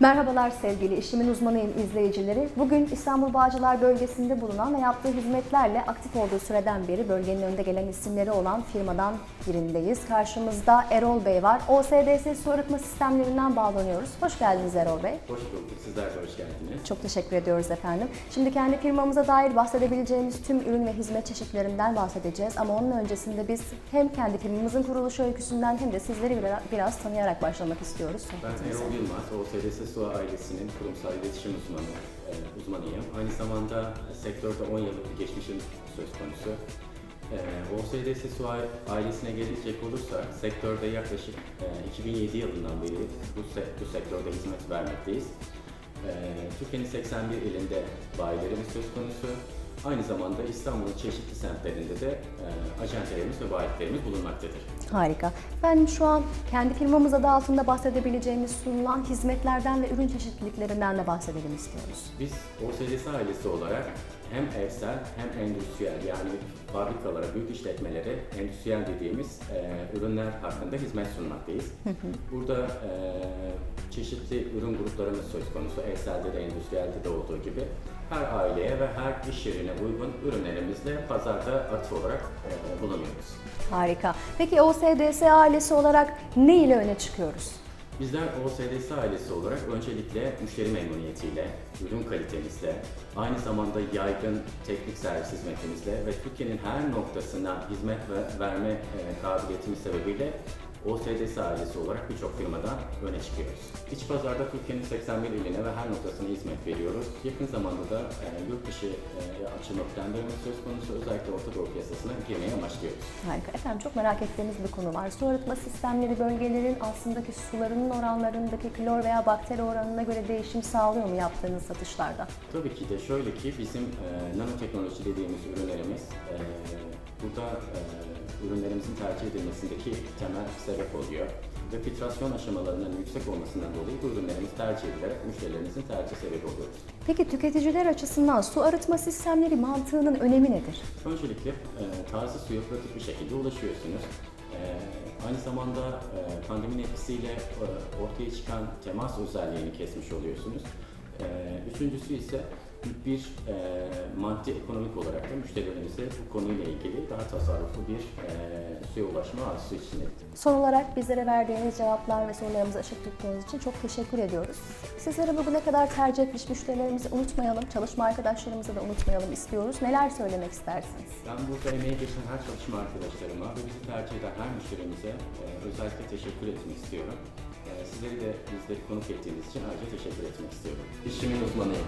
Merhabalar sevgili işimin uzmanıyım izleyicileri. Bugün İstanbul Bağcılar bölgesinde bulunan ve yaptığı hizmetlerle aktif olduğu süreden beri bölgenin önde gelen isimleri olan firmadan birindeyiz. Karşımızda Erol Bey var. OSDS su arıtma sistemlerinden bağlanıyoruz. Hoş geldiniz Erol Bey. Hoş bulduk. Sizler de hoş geldiniz. Çok teşekkür ediyoruz efendim. Şimdi kendi firmamıza dair bahsedebileceğimiz tüm ürün ve hizmet çeşitlerinden bahsedeceğiz. Ama onun öncesinde biz hem kendi firmamızın kuruluş öyküsünden hem de sizleri biraz, biraz tanıyarak başlamak istiyoruz Ben. Erol Yılmaz, OSDS SUA ailesinin kurumsal iletişim uzmanı, e, uzmanıyım. Aynı zamanda sektörde 10 yıllık bir geçmişim söz konusu. E, OSDS SUA ailesine gelecek olursak, sektörde yaklaşık e, 2007 yılından beri bu, bu sektörde hizmet vermekteyiz. E, Türkiye'nin 81 ilinde bayilerimiz söz konusu. Aynı zamanda İstanbul'un çeşitli semtlerinde de e, acentelerimiz ve bayiliklerimiz bulunmaktadır. Harika. Ben şu an kendi firmamız adı altında bahsedebileceğimiz sunulan hizmetlerden ve ürün çeşitliliklerinden de bahsedelim istiyoruz. Biz OSDS ailesi olarak hem evsel hem endüstriyel yani fabrikalara, büyük işletmelere endüstriyel dediğimiz e, ürünler hakkında hizmet sunmaktayız. Burada e, çeşitli ürün gruplarımız söz konusu. Evselde de endüstriyelde de olduğu gibi her aileye ve her iş yerine uygun ürünlerimizle pazarda aktif olarak e, bulunuyoruz. Harika. Peki OSDS ailesi olarak ne ile öne çıkıyoruz? Bizler OSDS ailesi olarak öncelikle müşteri memnuniyetiyle, ürün kalitemizle, aynı zamanda yaygın teknik servis hizmetimizle ve Türkiye'nin her noktasına hizmet ve- verme e, kabiliyetimiz sebebiyle OSDS ailesi olarak birçok firmadan öne çıkıyoruz. İç pazarda Türkiye'nin 81 iline ve her noktasına hizmet veriyoruz. Yakın zamanda da e, yurt dışı e, açılma planlarımız söz konusu özellikle Orta Doğu piyasasına girmeye amaçlıyoruz. Harika. Efendim çok merak ettiğimiz bir konu var. Su arıtma sistemleri bölgelerin aslındaki sularının oranlarındaki klor veya bakteri oranına göre değişim sağlıyor mu yaptığınız satışlarda? Tabii ki de şöyle ki bizim e, nanoteknoloji dediğimiz ürünlerimiz e, burada e, ürünlerimizin tercih edilmesindeki temel sebep oluyor. Ve filtrasyon aşamalarının yüksek olmasından dolayı bu ürünlerimiz tercih edilerek müşterilerimizin tercih sebebi oluyoruz. Peki tüketiciler açısından su arıtma sistemleri mantığının önemi nedir? Öncelikle e, taze suya pratik bir şekilde ulaşıyorsunuz. E, aynı zamanda e, pandeminin etkisiyle e, ortaya çıkan temas özelliğini kesmiş oluyorsunuz. E, üçüncüsü ise bir e, maddi ekonomik olarak da müşterilerimize bu konuyla ilgili daha tasarruflu bir e, suya ulaşma arzusu içinde. Son olarak bizlere verdiğiniz cevaplar ve sorularımıza ışık tuttuğunuz için çok teşekkür ediyoruz. Sizleri bugüne kadar tercih etmiş müşterilerimizi unutmayalım, çalışma arkadaşlarımızı da unutmayalım istiyoruz. Neler söylemek istersiniz? Ben burada emeği geçen her çalışma arkadaşlarıma ve bizi tercih eden her müşterimize e, özellikle teşekkür etmek istiyorum. Sizleri de bizleri konuk ettiğiniz için ayrıca teşekkür etmek istiyorum. İşimin uzmanıyım.